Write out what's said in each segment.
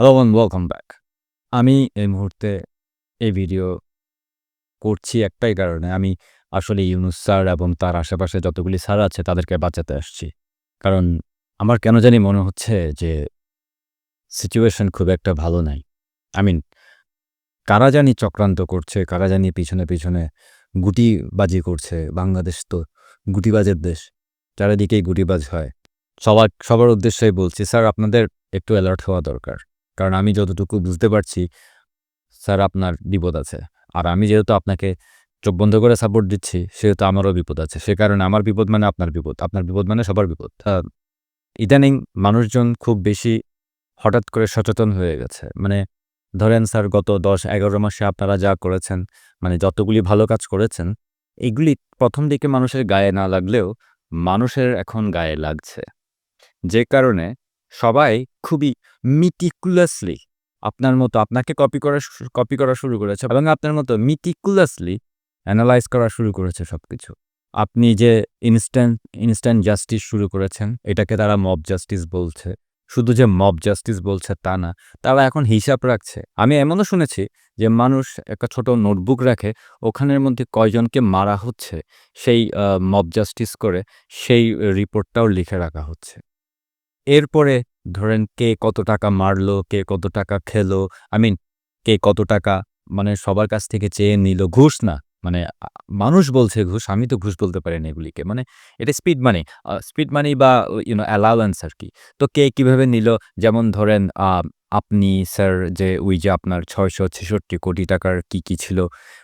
Hello and welcome back আমি এই মুহূর্তে এই ভিডিও করছি একটাই কারণে। আমি আসলে ইউনুস স্যার এবং তার আশেপাশে যতগুলি স্যার আছে তাদেরকে বাঁচাতে আসছি। কারণ আমার কেন জানি মনে হচ্ছে যে সিচুয়েশন খুব একটা ভালো নাই। আই মিন কারা জানি চক্রান্ত করছে, কারা জানি পিছনে পিছনে গুটিবাজি করছে। বাংলাদেশ তো গুটিবাজের দেশ, চারিদিকেই গুটিবাজ হয়। সবার সবার উদ্দেশ্যেই বলছি, স্যার আপনাদের একটু অ্যালার্ট হওয়া দরকার। কারণ আমি যতটুকু বুঝতে পারছি, স্যার আপনার বিপদ আছে। আর আমি যেহেতু আপনাকে চোখ বন্ধ করে সাপোর্ট দিচ্ছি, সেহেতু আমারও বিপদ আছে। সে কারণে আমার বিপদ মানে আপনার বিপদ। আপনার বিপদ মানে সবার বিপদ। ইদানিং মানুষজন খুব বেশি হঠাৎ করে সচেতন হয়ে গেছে। মানে ধরেন স্যার, গত দশ, এগারো মাসে আপনারা যা করেছেন মানে যতগুলি ভালো কাজ করেছেন, এগুলি প্রথম দিকে মানুষের গায়ে না লাগলেও মানুষের এখন গায়ে লাগছে। যে কারণে সবাই খুবই মিটিকুলাসলি আপনার মতো আপনাকে কপি করা কপি করা শুরু করেছে এবং আপনার মতো মিটিকুলাসলি অ্যানালাইজ করা শুরু করেছে সব কিছু আপনি যে ইনস্ট্যান্ট ইনস্ট্যান্ট জাস্টিস শুরু করেছেন, এটাকে তারা মব জাস্টিস বলছে। শুধু যে মব জাস্টিস বলছে তা না, তারা এখন হিসাব রাখছে। আমি এমনও শুনেছি যে মানুষ একটা ছোট নোটবুক রাখে, ওখানের মধ্যে কয়জনকে মারা হচ্ছে, সেই মব জাস্টিস করে সেই রিপোর্টটাও লিখে রাখা হচ্ছে। এরপরে ধরেন কে কত টাকা মারলো, কে কত টাকা খেলো আই মিন কে কত টাকা মানে সবার কাছ থেকে চেয়ে নিল, ঘুষ না। মানে মানুষ বলছে ঘুষ, আমি তো ঘুষ বলতে পারি না এগুলিকে। মানে এটা স্পিড মানি স্পিড মানি বা ইউনো অ্যালাউয়েন্স আর কি। তো কে কীভাবে নিল? যেমন ধরেন আপনি স্যার যে ওই যে আপনার ছয়শো ছেষট্টি কোটি টাকার কি কি ছিল,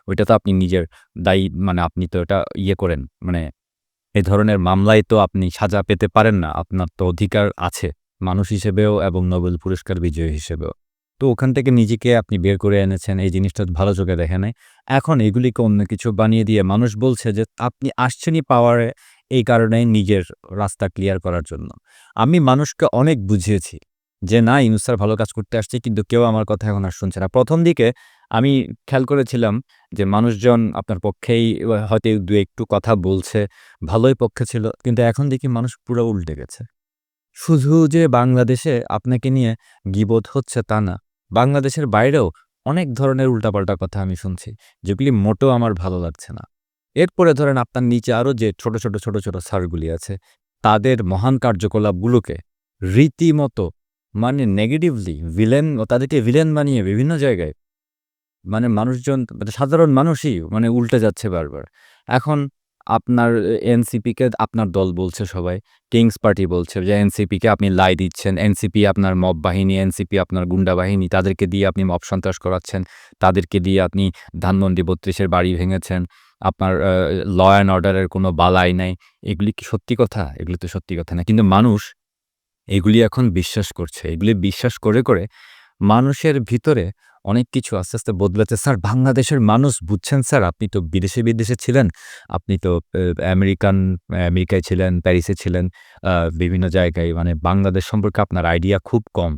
ওইটা তো আপনি নিজের দায়ী মানে আপনি তো এটা ইয়ে করেন মানে এ ধরনের মামলায় তো আপনি সাজা পেতে পারেন না, আপনার তো অধিকার আছে, মানুষ হিসেবেও এবং নোবেল পুরস্কার বিজয়ী হিসেবেও। তো ওখান থেকে নিজেকে আপনি বের করে এনেছেন, এই জিনিসটা ভালো চোখে দেখে নেয় এখন এগুলিকে অন্য কিছু বানিয়ে দিয়ে মানুষ বলছে যে, আপনি আসছেনই পাওয়ারে এই কারণে নিজের রাস্তা ক্লিয়ার করার জন্য। আমি মানুষকে অনেক বুঝিয়েছি যে, না ইনুসার ভালো কাজ করতে আসছে, কিন্তু কেউ আমার কথা এখন আর শুনছে না। প্রথম দিকে আমি খেয়াল করেছিলাম যে, মানুষজন আপনার পক্ষেই হয়তো দু একটু কথা বলছে, ভালোই পক্ষে ছিল, কিন্তু এখন দেখি মানুষ পুরো উল্টে গেছে। শুধু যে, বাংলাদেশে আপনাকে নিয়ে গিবোধ হচ্ছে তা না, বাংলাদেশের বাইরেও অনেক ধরনের উল্টাপাল্টা কথা আমি শুনছি, যেগুলি মোটেও আমার ভালো লাগছে না। এরপরে ধরেন আপনার নিচে আরও যে, ছোট ছোট ছোট ছোট সারগুলি আছে, তাদের মহান কার্যকলাপগুলোকে রীতিমতো মানে নেগেটিভলি ভিলেন তাদেরকে ভিলেন বানিয়ে বিভিন্ন জায়গায় মানে মানুষজন মানে সাধারণ মানুষই মানে উল্টে যাচ্ছে বারবার। এখন আপনার এনসিপিকে আপনার দল বলছে সবাই কিংস পার্টি বলছে যে এনসিপিকে আপনি লাই দিচ্ছেন, এনসিপি আপনার মব বাহিনী, এনসিপি আপনার গুন্ডা বাহিনী, তাদেরকে দিয়ে আপনি মব সন্ত্রাস করাচ্ছেন, তাদেরকে দিয়ে আপনি ধানমন্ডি বত্রিশের বাড়ি ভেঙেছেন, আপনার ল অ্যান্ড অর্ডারের কোনো বালাই নাই। এগুলি কি সত্যি কথা? এগুলি তো সত্যি কথা না। কিন্তু মানুষ এগুলি এখন বিশ্বাস করছে। এগুলি বিশ্বাস করে করে মানুষের ভিতরে অনেক কিছু আস্তে আস্তে বদলেছে স্যার, বাংলাদেশের মানুষ বুঝছেন, স্যার, আপনি তো বিদেশে বিদেশে ছিলেন। আপনি তো আমেরিকান, আমেরিকায় ছিলেন, প্যারিসে ছিলেন বিভিন্ন জায়গায়। মানে বাংলাদেশ সম্পর্কে আপনার আইডিয়া খুব কম।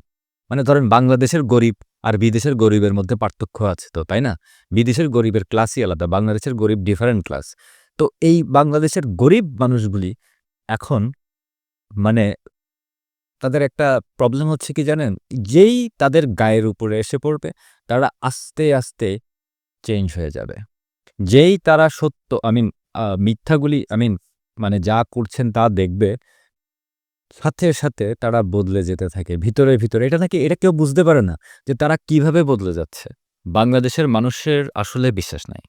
মানে ধরেন বাংলাদেশের গরিব আর বিদেশের গরিবের মধ্যে পার্থক্য আছে তো, তাই না? বিদেশের গরিবের ক্লাসই আলাদা, বাংলাদেশের গরিব ডিফারেন্ট ক্লাস তো এই বাংলাদেশের গরিব মানুষগুলি এখন মানে তাদের একটা প্রবলেম হচ্ছে কি জানেন? যেই তাদের গায়ের উপরে এসে পড়বে, তারা আস্তে আস্তে চেঞ্জ হয়ে যাবে। যেই তারা সত্য আই মিন মিথ্যাগুলি আই মিন মানে যা করছেন তা দেখবে, সাথে সাথে তারা বদলে যেতে থাকে, ভিতরে ভিতরে। এটা নাকি, এটা কেউ বুঝতে পারে না যে তারা কীভাবে বদলে যাচ্ছে। বাংলাদেশের মানুষের আসলে বিশ্বাস নাই।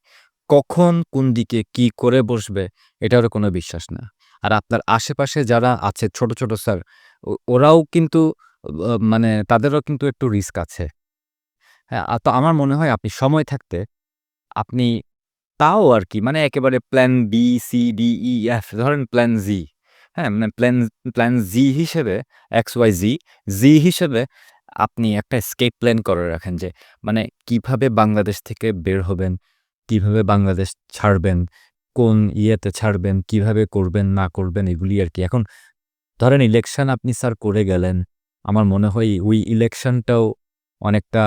কখন, কোন দিকে কি করে বসবে, এটারও কোনো বিশ্বাস না। আর আপনার আশেপাশে যারা আছে, ছোট ছোট, স্যার ওরাও কিন্তু মানে তাদেরও কিন্তু একটু রিস্ক আছে। হ্যাঁ তো আমার মনে হয় আপনি সময় থাকতে আপনি তাও আর কি মানে একেবারে plan B C D E F ধরেন প্ল্যান জি হ্যাঁ মানে প্ল্যান প্ল্যান জি হিসেবে এক্স ওয়াই জি জি হিসেবে আপনি একটা স্কেপ প্ল্যান করে রাখেন যে মানে কীভাবে বাংলাদেশ থেকে বের হবেন, কীভাবে বাংলাদেশ ছাড়বেন, কোন ইয়েতে ছাড়বেন, কীভাবে করবেন, না করবেন, এগুলি আর কি। এখন ধরেন ইলেকশন আপনি স্যার করে গেলেন আমার মনে হয় ওই ইলেকশনটাও অনেকটা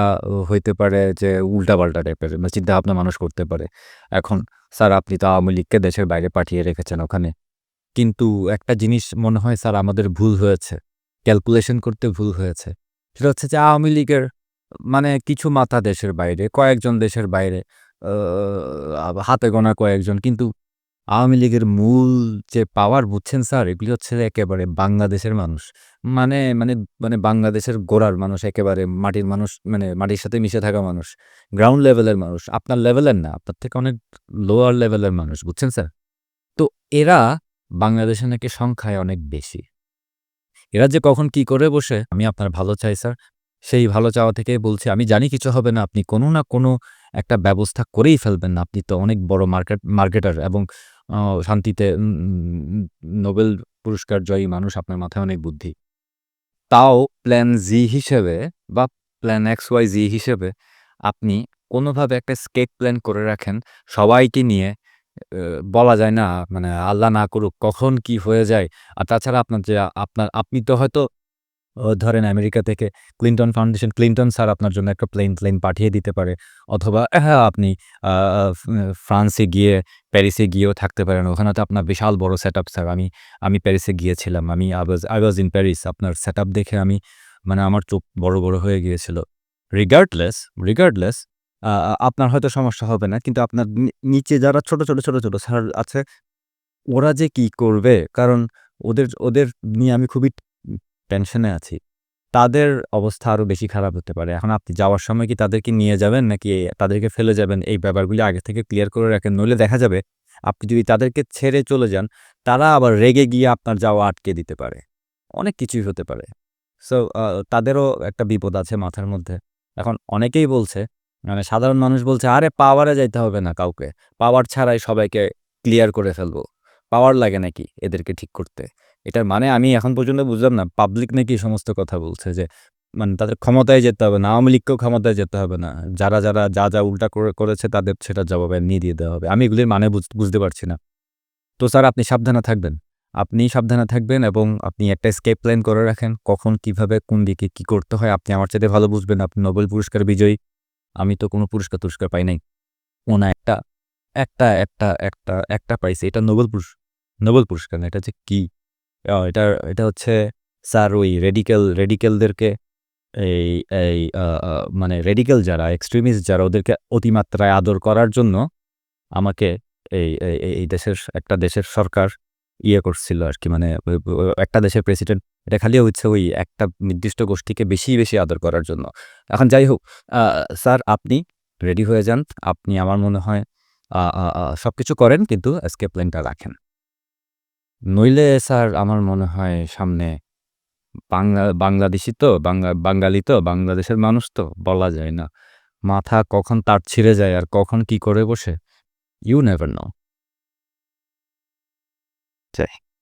হইতে পারে যে উল্টাপাল্টা টাইপের মানে চিন্তাভাবনা মানুষ করতে পারে এখন স্যার আপনি তো আওয়ামী লীগকে দেশের বাইরে পাঠিয়ে রেখেছেন ওখানে কিন্তু একটা জিনিস মনে হয় স্যার আমাদের ভুল হয়েছে ক্যালকুলেশন করতে ভুল হয়েছে সেটা হচ্ছে যে আওয়ামী লীগের মানে কিছু মাথা দেশের বাইরে, কয়েকজন দেশের বাইরে, হাতে গোনা কয়েকজন। কিন্তু আওয়ামী লীগের মূল যে পাওয়ার বুঝছেন স্যার? এগুলি হচ্ছে একেবারে বাংলাদেশের মানুষ। মানে মানে মানে বাংলাদেশের গোড়ার মানুষ একেবারে মাটির মানুষ মানে মাটির সাথে মিশে থাকা মানুষ। গ্রাউন্ড লেভেলের মানুষ। আপনার লেভেলের না, আপনার থেকে অনেক লোয়ার লেভেলের মানুষ। বুঝছেন স্যার? তো এরা বাংলাদেশে নাকি সংখ্যায় অনেক বেশি। এরা যে কখন কি করে বসে আমি আপনার ভালো চাই স্যার। সেই ভালো চাওয়া থেকে বলছি আমি জানি কিছু হবে না। আপনি কোনো না কোনো একটা ব্যবস্থা করেই ফেলবেন না। আপনি তো অনেক বড় মার্কেট মার্কেটার এবং শান্তিতে নোবেল পুরস্কার জয়ী মানুষ। আপনার মাথায় অনেক বুদ্ধি। তাও প্ল্যান জি হিসেবে বা প্ল্যান এক্স, ওয়াই, জি হিসেবে আপনি কোনোভাবে একটা স্কেপ প্ল্যান করে রাখেন। সবাইকে নিয়ে বলা যায় না মানে আল্লাহ না করুক কখন কি হয়ে যায়। আর তাছাড়া আপনার যে আপনার আপনি তো হয়তো ধরেন আমেরিকা থেকে ক্লিনটন ফাউন্ডেশন, ক্লিনটন স্যার আপনার জন্য একটা প্লেন প্লেন পাঠিয়ে দিতে পারে। অথবা হ্যাঁ, আপনি ফ্রান্সে গিয়ে প্যারিসে গিয়েও থাকতে পারেন। ওখানে তো আপনার বিশাল বড় সেটআপ স্যার। আমি আমি প্যারিসে গিয়েছিলাম। আমি I was I was in Paris. আপনার সেটআপ দেখে আমি মানে আমার চোখ বড়, বড় হয়ে গিয়েছিল। রিগার্ডলেস রিগার্ডলেস আপনার হয়তো সমস্যা হবে না। কিন্তু আপনার নিচে যারা ছোট, ছোট, ছোট, ছোট স্যার আছে, ওরা যে কি করবে? কারণ ওদের ওদের নিয়ে আমি খুবই টেনশনে আছি। তাদের অবস্থা আরও বেশি খারাপ হতে পারে। এখন আপনি যাওয়ার সময় কি তাদেরকে নিয়ে যাবেন নাকি তাদেরকে ফেলে যাবেন? এই ব্যাপারগুলি আগে থেকে ক্লিয়ার করে রাখেন। নইলে দেখা যাবে আপনি যদি তাদেরকে ছেড়ে চলে যান, তারা আবার রেগে গিয়ে আপনার যাওয়া আটকে দিতে পারে। অনেক কিছুই হতে পারে। সো তাদেরও একটা বিপদ আছে মাথার মধ্যে। এখন অনেকেই বলছে মানে সাধারণ মানুষ বলছে, "আরে পাওয়ারে যাইতে হবে না কাউকে। পাওয়ার ছাড়াই সবাইকে ক্লিয়ার করে ফেলব। পাওয়ার লাগে নাকি এদেরকে ঠিক করতে?" এটার মানে আমি এখন পর্যন্ত বুঝলাম না। পাবলিক নাকি সমস্ত কথা বলছে যে মানে তাদের ক্ষমতায় যেতে হবে না। আওয়ামী লীগকেও ক্ষমতায় যেতে হবে না। যারা, যারা যা, যা উল্টা করে করেছে তাদের সেটা জবাব নিয়ে দিয়ে দেওয়া হবে। আমি এগুলির মানে বুঝ বুঝতে পারছি না। তো স্যার আপনি সাবধানে থাকবেন। আপনি সাবধানে থাকবেন এবং আপনি একটা স্কেপ প্ল্যান করে রাখেন। কখন কীভাবে কোন দিকে কি করতে হয় আপনি আমার চাইতে ভালো বুঝবেন। আপনি নোবেল পুরস্কার বিজয়ী। আমি তো কোনো পুরস্কার-টুরস্কার পাই নাই। ও না একটা, একটা, একটা, একটা, একটা পাইছে এটা নোবেল পুরস নোবেল পুরস্কার না। এটা যে কি? এটা এটা হচ্ছে স্যার ওই রেডিক্যাল রেডিক্যালদেরকে এই এই মানে রেডিক্যাল যারা এক্সট্রিমিস্ট যারা ওদেরকে অতিমাত্রায় আদর করার জন্য আমাকে এই এই দেশের একটা দেশের সরকার ইয়ে করছিল আর কি মানে একটা দেশের প্রেসিডেন্ট এটা খালি হচ্ছে ওই একটা নির্দিষ্ট গোষ্ঠীকে বেশি, বেশি আদর করার জন্য। এখন যাই হোক স্যার আপনি রেডি হয়ে যান। আপনি আমার মনে হয় সব আ করেন কিন্তু এসকেপ প্ল্যানটা রাখেন। নইলে স্যার আমার মনে হয় সামনে বাংলা বাংলাদেশি তো বাংলা বাঙালি তো বাংলাদেশের মানুষ তো বলা যায় না। মাথা কখন তার ছিঁড়ে যায় আর কখন কি করে বসে, ইউ নেভার নো।